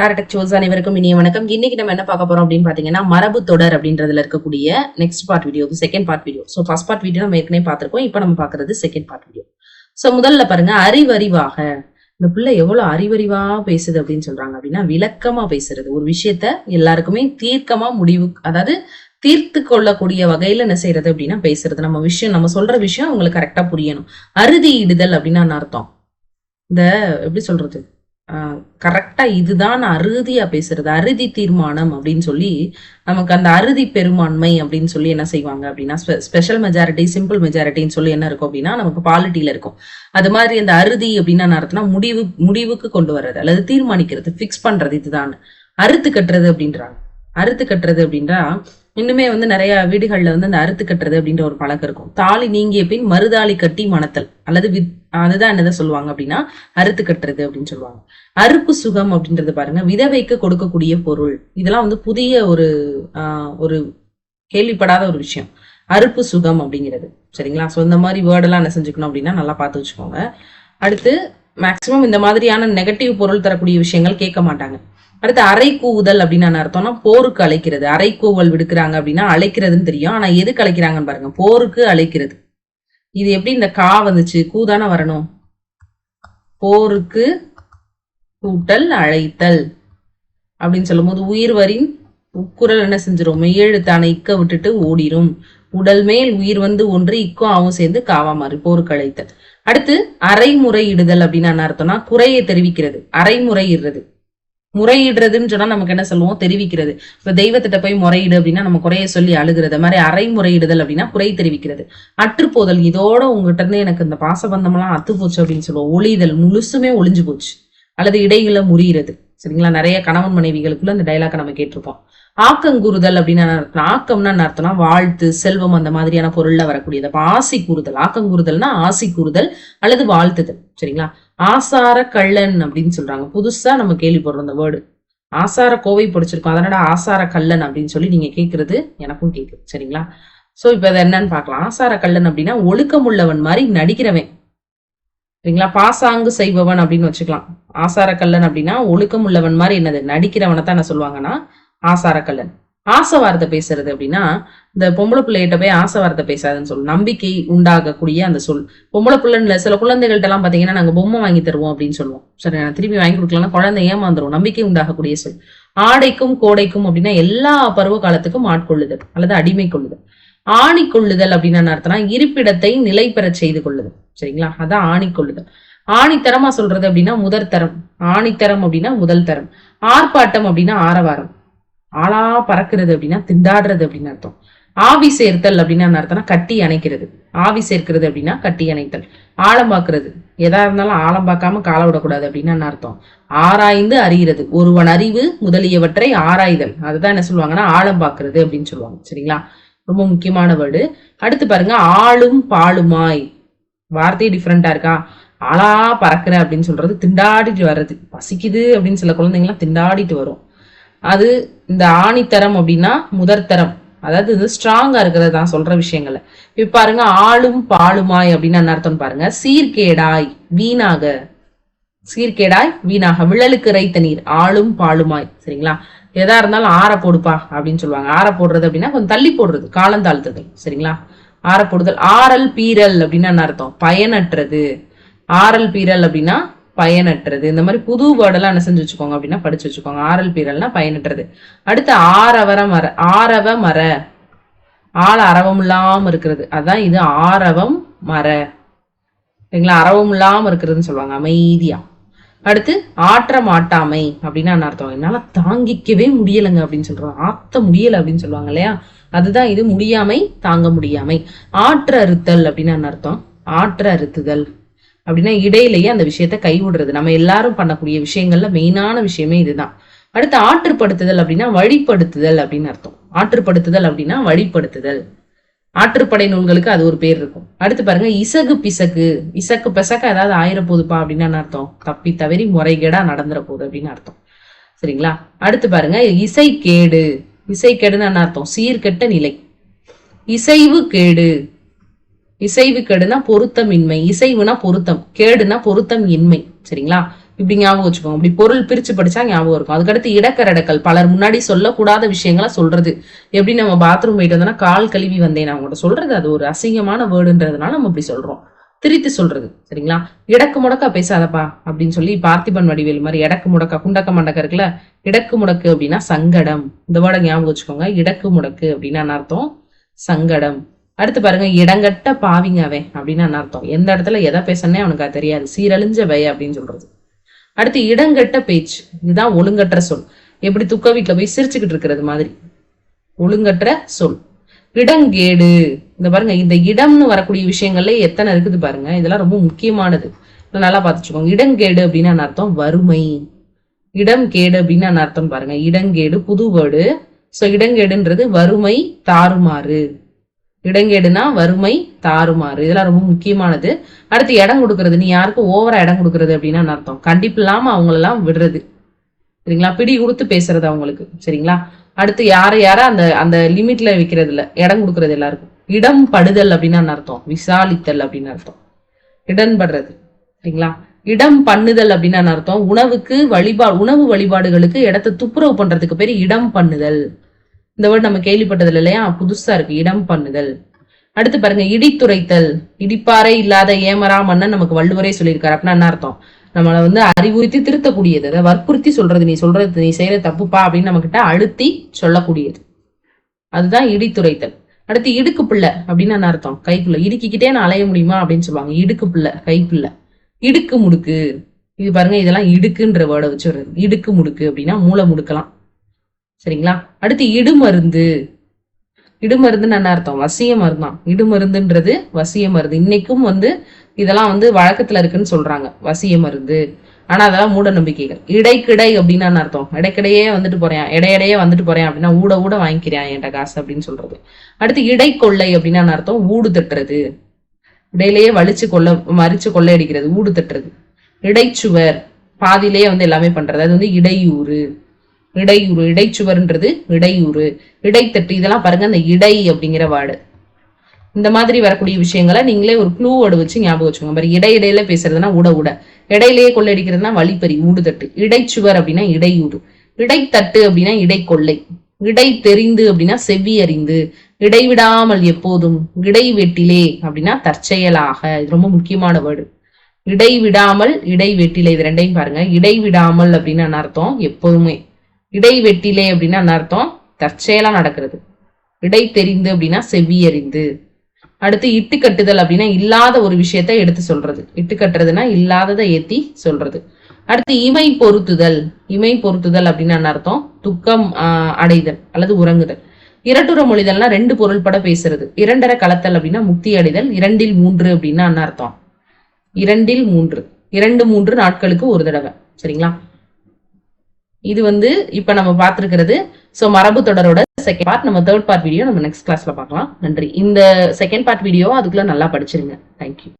டாரடெக் souls அனைவருக்கும் இனிய வணக்கம். இன்னைக்கு நம்ம என்ன பார்க்க போறோம் அப்படின்னு பாத்தீங்கன்னா மரபு தொடர் அப்படின்றதுல இருக்கக்கூடிய next part video second part video so first part video நம்ம ஏற்கனவே பார்த்திருக்கோம். இப்போ நம்ம பார்க்கறது செகண்ட் பார்ட் வீடியோ ஸோ முதல்ல பாருங்க அறிவறிவாக. இந்த பிள்ளை எவ்வளவு அறிவறிவா பேசுது அப்படின்னு சொல்றாங்க அப்படின்னா விளக்கமா பேசுறது. ஒரு விஷயத்த எல்லாருக்குமே தீர்க்கமா முடிவு அதாவது தீர்த்து கொள்ளக்கூடிய வகையில என்ன செய்யறது அப்படின்னா பேசுறது. நம்ம விஷயம் நம்ம சொல்ற விஷயம் அவங்களுக்கு கரெக்டா புரியணும். அறுதி இடுதல் அப்படின்னா அர்த்தம். இந்த எப்படி சொல்றது? கரெக்டா இதுதான் அறுதியா பேசுறது. அறுதி தீர்மானம் அப்படின்னு சொல்லி நமக்கு அந்த அறுதி பெரும்பான்மை அப்படின்னு சொல்லி என்ன செய்வாங்க அப்படின்னா ஸ்பெஷல் மெஜாரிட்டி சிம்பிள் மெஜாரிட்டின்னு சொல்லி என்ன இருக்கும் அப்படின்னா நமக்கு பாலிட்டியில இருக்கும். அது மாதிரி அந்த அறுதி அப்படின்னா என்ன முடிவு முடிவுக்கு கொண்டு வர்றது அல்லது தீர்மானிக்கிறது ஃபிக்ஸ் பண்றது இதுதான். அறுத்து கட்டுறது அப்படின்றாங்க. அறுத்து கட்டுறது அப்படின்றா இன்னுமே வந்து நிறைய வீடுகள்ல வந்து அந்த அறுத்து கட்டுறது அப்படின்ற ஒரு பழக்கம் இருக்கும். தாலி நீங்கிய பின் மறுதாலி கட்டி மணத்தல் அல்லது வித் அதுதான் என்னதான் சொல்லுவாங்க அப்படின்னா அறுத்து கட்டுறது அப்படின்னு சொல்லுவாங்க. அறுப்பு சுகம் அப்படின்றது பாருங்க விதவைக்கு கொடுக்கக்கூடிய பொருள். இதெல்லாம் வந்து புதிய ஒரு ஆஹ் ஒரு கேள்விப்படாத ஒரு விஷயம். அறுப்பு சுகம் அப்படிங்கிறது. சரிங்களா? ஸோ இந்த மாதிரி வேர்டெல்லாம் என்ன செஞ்சுக்கணும் அப்படின்னா நல்லா பார்த்து வச்சுக்கோங்க. அடுத்து மேக்சிமம் இந்த மாதிரியான நெகட்டிவ் பொருள் தரக்கூடிய விஷயங்கள் கேட்க மாட்டாங்க. அடுத்து அரை கூவுதல் அப்படின்னு அர்த்தம்னா போருக்கு அழைக்கிறது. அரை கூவல் விடுக்கிறாங்க அப்படின்னா அழைக்கிறதுன்னு தெரியும். ஆனா எதுக்கு அழைக்கிறாங்கன்னு பாருங்க. போருக்கு அழைக்கிறது. இது எப்படி இந்த கா வந்துச்சு? கூதானே வரணும். போருக்கு கூட்டல் அழைத்தல் அப்படின்னு சொல்லும் போது உயிர் வரின் உக்குரல் என்ன செஞ்சிடும் மெய்யெழுத்தான இக்க விட்டுட்டு ஓடிரும். உடல் மேல் உயிர் வந்து ஒன்று இக்கும் ஆவும் சேர்ந்து காவா மாறி போருக்கு அழைத்தல். அடுத்து அரைமுறையிடுதல் அப்படின்னு என்ன அர்த்தம்னா குறையை தெரிவிக்கிறது. அரைமுறையிடுறது. முறையிடுறதுன்னு சொன்னா நமக்கு என்ன சொல்லுவோம்? தெரிவிக்கிறது. இப்ப தெய்வத்திட்ட போய் முறையிடு அப்படின்னா நம்ம குறைய சொல்லி அழுகிறது. மாதிரி அரை முறையிடுதல் அப்படின்னா குறை தெரிவிக்கிறது. அற்றுப்போதல். இதோட உங்ககிட்ட இருந்து எனக்கு இந்த பாசபந்தம் எல்லாம் அத்து போச்சு அப்படின்னு சொல்லுவோம். ஒளிதல் முழுசுமே ஒளிஞ்சு போச்சு. அல்லது இடையில முறியிறது. சரிங்களா? நிறைய கணவன் மனைவிகளுக்குள்ள இந்த டைலாக் நம்ம கேட்டிருப்போம். ஆக்கங்குறுதல் அப்படின்னு ஆக்கம்னா என்ன அர்த்தம்னா வாழ்த்து செல்வம் அந்த மாதிரியான பொருள்ல வரக்கூடியது. அப்ப ஆசி கூறுதல் ஆக்கங்குறுதல்னா ஆசி கூறுதல் அல்லது வாழ்த்துதல். சரிங்களா? ஆசார கள்ளன் அப்படின்னு சொல்றாங்க. புதுசா நம்ம கேள்விப்படுறோம் அந்த வேர்டு ஆசார கோவை படிச்சிருக்கோம். அதனால ஆசார கல்லன் அப்படின்னு சொல்லி நீங்க கேட்கறது எனக்கும் கேட்குது சரிங்களா? சோ இப்ப அதை என்னன்னு பார்க்கலாம். ஆசார கல்லன் அப்படின்னா ஒழுக்கம் உள்ளவன் மாதிரி நடிக்கிறவன். சரிங்களா? பாசாங்கு செய்பவன் அப்படின்னு வச்சுக்கலாம். ஆசார கல்லன் அப்படின்னா ஒழுக்கம் உள்ளவன் மாதிரி என்னது? நடிக்கிறவனை தான் என்ன சொல்லுவாங்கன்னா ஆசார கல்லன் ஆசை வார்த்தை பேசுறது அப்படின்னா இந்த பொம்பளை பிள்ளைகிட்ட போய் ஆசை வார்த்தை பேசாதுன்னு சொல்லு நம்பிக்கை உண்டாகக்கூடிய அந்த சொல். பொம்பளை பிள்ளைல சில குழந்தைகள்ட்ட எல்லாம் பாத்தீங்கன்னா நாங்க பொம்மை வாங்கி தருவோம் அப்படின்னு சொல்லுவோம். சரி நான் திருப்பி வாங்கி கொடுக்கலாம் குழந்தை ஏமாந்துரும். நம்பிக்கை உண்டாகக்கூடிய சொல். ஆடைக்கும் கோடைக்கும் அப்படின்னா எல்லா பருவ காலத்துக்கும் ஆட்கொள்ளுதல் அல்லது அடிமை கொள்ளுதல் ஆணி கொள்ளுதல் அப்படின்னு அர்த்தம்னா இருப்பிடத்தை நிலை பெற செய்து கொள்ளுதல். சரிங்களா? அதான் ஆணி கொள்ளுதல் ஆணித்தரமா சொல்றது அப்படின்னா முதற் தரம் ஆணித்தரம் அப்படின்னா முதல் தரம் ஆர்ப்பாட்டம் அப்படின்னா ஆரவாரம். ஆளா பறக்கிறது அப்படின்னா திண்டாடுறது அப்படின்னு அர்த்தம். ஆவி சேர்த்தல் அப்படின்னா அர்த்தம்னா கட்டி அணைக்கிறது. ஆவி சேர்க்கிறது அப்படின்னா கட்டி அணைத்தல். ஆழம் பார்க்கறது எதா இருந்தாலும் ஆழம் பார்க்காம கால விடக்கூடாது அப்படின்னு அர்த்தம்? ஆராய்ந்து அறிகிறது. ஒருவன் அறிவு முதலியவற்றை ஆராய்தல். அதுதான் என்ன சொல்லுவாங்கன்னா ஆழம் பார்க்கறது அப்படின்னு சொல்லுவாங்க. சரிங்களா? ரொம்ப முக்கியமான வேர்டு. அடுத்து பாருங்க ஆளும் பாலுமாய். வார்த்தை டிஃப்ரெண்டா இருக்கா? ஆளா பறக்குற அப்படின்னு சொல்றது திண்டாடிட்டு வர்றது. பசிக்குது அப்படின்னு சில குழந்தைங்களாம் திண்டாடிட்டு வரும். அது இந்த ஆணித்தரம் அப்படின்னா முதற்தரம் அதாவது இது ஸ்ட்ராங்கா இருக்கிறது தான் சொல்ற விஷயங்களை. இப்ப பாருங்க ஆளும் பாலுமாய் அப்படின்னு அர்த்தம் பாருங்க? சீர்கேடாய் வீணாக. சீர்கேடாய் வீணாக. விழலுக்கு ரைத்த நீர் ஆளும் பாலுமாய். சரிங்களா? எதா இருந்தாலும் ஆற போடுப்பா அப்படின்னு சொல்லுவாங்க. ஆற போடுறது அப்படின்னா கொஞ்சம் தள்ளி போடுறது காலம் தாழ்த்துதல் சரிங்களா? ஆற போடுதல் ஆறல் பீரல் அப்படின்னு அர்த்தம்? பயனற்றது. ஆறல் பீரல் அப்படின்னா பயனற்றது. இந்த மாதிரி புது வேர்டெல்லாம் என்ன செஞ்சு வச்சுக்கோங்க அப்படின்னா படிச்சு வச்சுக்கோங்க. ஆரல் பீரல்னா பயனற்றது. அடுத்து ஆரவர மர ஆரவ மர. ஆழ அரவம் இல்லாம இருக்கிறது. அதான் இது ஆரவம் மர. சரிங்களா? அரவம் இல்லாம இருக்கிறதுன்னு சொல்லுவாங்க அமைதியா. அடுத்து ஆற்ற மாட்டாமை அப்படின்னா என்ன அர்த்தம்? என்னால தாங்கிக்கவே முடியலைங்க அப்படின்னு சொல்றோம் ஆத்த முடியல அப்படின்னு சொல்லுவாங்க இல்லையா? அதுதான் இது முடியாமை தாங்க முடியாமை. ஆற்ற அறுத்தல் அப்படின்னு என்ன அர்த்தம்? ஆற்ற அறுத்துதல். அப்படின்னா இடையிலேயே அந்த விஷயத்த கைவிடுறது. நம்ம எல்லாரும் பண்ணக்கூடிய விஷயங்கள்ல மெயினான விஷயமே இதுதான். அடுத்து ஆற்றுப்படுத்துதல் அப்படின்னா வழிப்படுத்துதல் அப்படின்னு அர்த்தம். ஆற்றுப்படுத்துதல் அப்படின்னா வழிப்படுத்துதல். ஆற்றுப்படை நூல்களுக்கு அது ஒரு பேர் இருக்கும். அடுத்து பாருங்க இசகு பிசகு. இசக்கு பிசக்க ஏதாவது ஆயிர போதுப்பா அப்படின்னு அர்த்தம். தப்பி தவறி முறைகேடா நடந்துற போகுது அப்படின்னு அர்த்தம். சரிங்களா? அடுத்து பாருங்க இசை கேடு இசை கேடுன்னு அர்த்தம்? சீர்கெட்ட நிலை. இசைவு கேடு. இசைவு கெடுனா பொருத்தமின்மை இசைவுனா பொருத்தம் கேடுனா பொருத்தம் இன்மை சரிங்களா? இப்படி ஞாபகம் வச்சுக்கோங்க. இப்படி பொருள் பிரிச்சு படிச்சா ஞாபகம் இருக்கும். அதுக்கடுத்து இடக்கரடக்கல். பலர் முன்னாடி சொல்லக்கூடாத விஷயங்களை சொல்றது. எப்படி நம்ம பாத்ரூம் போயிட்டு வந்தோம்னா கால் கழுவி வந்தேன் நான் உங்கள்கிட்ட சொல்றது. அது ஒரு அசிங்கமான வேர்டுன்றதுனால நம்ம இப்படி சொல்றோம். திரித்து சொல்றது. சரிங்களா? இடக்கு முடக்கா பேசாதப்பா அப்படின்னு சொல்லி பார்த்திபன் வடிவேல் மாதிரி இடக்கு முடக்கா குண்டக்க மண்டக்க இருக்குல்ல? இடக்கு முடக்கு அப்படின்னா சங்கடம். இந்த வேர்டை ஞாபகம் வச்சுக்கோங்க. இடக்கு முடக்கு அப்படின்னா அர்த்தம்? சங்கடம். அடுத்து பாருங்க இடங்கட்ட பாவிங்க அவன் அப்படின்னு அர்த்தம். எந்த இடத்துல எதை பேசனே அவனுக்கு அது தெரியாது. சீரழிஞ்ச வை அப்படின்னு சொல்றது. அடுத்து இடங்கட்ட பேச்சு. இதுதான் ஒழுங்கற்ற சொல். எப்படி துக்க வீட்டுல போய் சிரிச்சுக்கிட்டு இருக்கிறது மாதிரி. ஒழுங்கற்ற சொல். இடங்கேடு. இந்த பாருங்க இந்த இடம்னு வரக்கூடிய விஷயங்கள்ல எத்தனை இருக்குது பாருங்க. இதெல்லாம் ரொம்ப முக்கியமானது. நல்லா பார்த்துச்சுக்கோங்க இடங்கேடு அப்படின்னு அர்த்தம் வறுமை. இடம் கேடு அப்படின்னு அர்த்தம் பாருங்க. இடங்கேடு புது வேர்டு சோ இடங்கேடுன்றது வறுமை தாறுமாறு. இடங்கேடுனா வறுமை தாறுமாறு. இதெல்லாம் ரொம்ப முக்கியமானது. அடுத்து இடம் கொடுக்கறது. நீ யாருக்கும் ஓவரா இடம் கொடுக்கறது அப்படின்னா அர்த்தம். கண்டிப்பு இல்லாம அவங்களெல்லாம் விடுறது. சரிங்களா? பிடி கொடுத்து பேசுறது அவங்களுக்கு. சரிங்களா? அடுத்து யார யார அந்த அந்த லிமிட்ல வைக்கிறது இல்ல இடம் கொடுக்கறது எல்லாருக்கும். இடம் படுதல் அப்படின்னா அர்த்தம். விசாலித்தல் அப்படின்னு அர்த்தம். இடன்படுறது சரிங்களா? இடம் பண்ணுதல் அப்படின்னா அர்த்தம். உணவுக்கு வழிபா உணவு வழிபாடுகளுக்கு இடத்தை துப்புரவு பண்றதுக்கு பேர் இடம் பண்ணுதல். இந்த வேர்டு நம்ம கேள்விப்பட்டது இல்லையா? புதுசா இருக்கு. இடம் பண்ணுதல். அடுத்து பாருங்க இடித்துரைத்தல். இடிப்பாறை இல்லாத ஏமரா மன்னன் நமக்கு வள்ளுவரே சொல்லியிருக்காரு. அப்படின்னா என்ன அர்த்தம்? நம்மளை வந்து அறிவுறுத்தி திருத்தக்கூடியது. அதை வற்புறுத்தி சொல்றது. நீ சொல்றது நீ செய்யற தப்புப்பா அப்படின்னு நம்ம கிட்ட அழுத்தி சொல்லக்கூடியது. அதுதான் இடித்துரைத்தல். அடுத்து இடுக்கு பிள்ளை அப்படின்னு என்ன அர்த்தம்? கைப்புள்ள. இடுக்கிக்கிட்டே நான் அலைய முடியுமா அப்படின்னு சொல்லுவாங்க. இடுக்கு பிள்ளை கைப்புள்ள. இடுக்கு முடுக்கு. இது பாருங்க இதெல்லாம் இடுக்குன்ற வேர்டை வச்சு வருது இடுக்கு முடுக்கு அப்படின்னா மூளை முடுக்கலாம். சரிங்களா? அடுத்து இடுமருந்து. இடுமருந்துன்னு என்ன அர்த்தம்? வசிய மருந்தான் இடுமருந்துன்றது வசிய மருந்து. இன்னைக்கும் வந்து இதெல்லாம் வந்து வழக்கத்துல இருக்குன்னு சொல்றாங்க. வசிய மருந்து. ஆனா அதெல்லாம் மூட நம்பிக்கைகள். இடைக்கிடை அப்படின்னு என்ன அர்த்தம்? இடைக்கிடையே வந்துட்டு போறேன். இடையிடையே வந்துட்டு போறேன் அப்படின்னா ஊட ஊட வாங்கிக்கிறேன் என்கிட்ட காசு அப்படின்னு சொல்றது. அடுத்து இடைக்கொள்ளை அப்படின்னு என்ன அர்த்தம்? ஊடு தட்டுறது. இடையிலேயே வலிச்சு கொள்ள மறிச்சு கொள்ளையடிக்கிறது. ஊடு தட்டுறது. இடைச்சுவர். பாதியிலேயே வந்து எல்லாமே பண்றது. அது வந்து இடையூறு. இடையூறு இடைச்சுவர்ன்றது இடையூறு. இடைத்தட்டு இதெல்லாம் பாருங்க அந்த இடை அப்படிங்கிற வார்டு. இந்த மாதிரி வரக்கூடிய விஷயங்களை நீங்களே ஒரு க்ளூ வேர்டு வச்சு ஞாபகம் வச்சுக்கோங்க. பாரு இடை இடையில பேசுறதுன்னா உட உட. இடையிலேயே கொள்ளையடிக்கிறதுனா வழிப்பறி ஊடுதட்டு. இடைச்சுவர் அப்படின்னா இடையூறு. இடைத்தட்டு அப்படின்னா இடைக்கொள்ளை. இடை தெரிந்து அப்படின்னா செவ்வி அறிந்து இடைவிடாமல் எப்போதும் இடைவெட்டிலே அப்படின்னா தற்செயலாக. இது ரொம்ப முக்கியமான வேர்டு இடைவிடாமல் இடைவெட்டிலே. இது ரெண்டையும் பாருங்க. இடைவிடாமல் அப்படின்னு அர்த்தம்? எப்போதுமே. இடைவெட்டிலே அப்படின்னா என்ன அர்த்தம்? தற்செயலா நடக்கிறது. இடை தெரிந்து அப்படின்னா செவ்வியறிந்து அடுத்து இட்டு கட்டுதல் அப்படின்னா இல்லாத ஒரு விஷயத்த எடுத்து சொல்றது. இட்டு கட்டுறதுன்னா இல்லாததை ஏத்தி சொல்றது. அடுத்து இமை பொருத்துதல். இமை பொருத்துதல் அப்படின்னா என்ன அர்த்தம்? துக்கம் ஆஹ், அடைதல் அல்லது உறங்குதல். இரட்டுற மொழிதல்னா ரெண்டு பொருள் பட பேசுறது. இரண்டரை கலத்தல் அப்படின்னா முக்தி அடைதல். இரண்டில் மூன்று அப்படின்னா என்ன அர்த்தம்? இரண்டில் மூன்று. இரண்டு மூன்று நாட்களுக்கு ஒரு தடவை. சரிங்களா? இது வந்து இப்ப நம்ம பார்த்திருக்கிறது சோ மரபு தொடரோட செகண்ட் பார்ட் நம்ம தேர்ட் பார்ட் வீடியோ நம்ம நெக்ஸ்ட் கிளாஸ்ல பார்க்கலாம். நன்றி. இந்த செகண்ட் பார்ட் வீடியோ அதுக்குள்ள நல்லா படிச்சிருங்க. தேங்க்யூ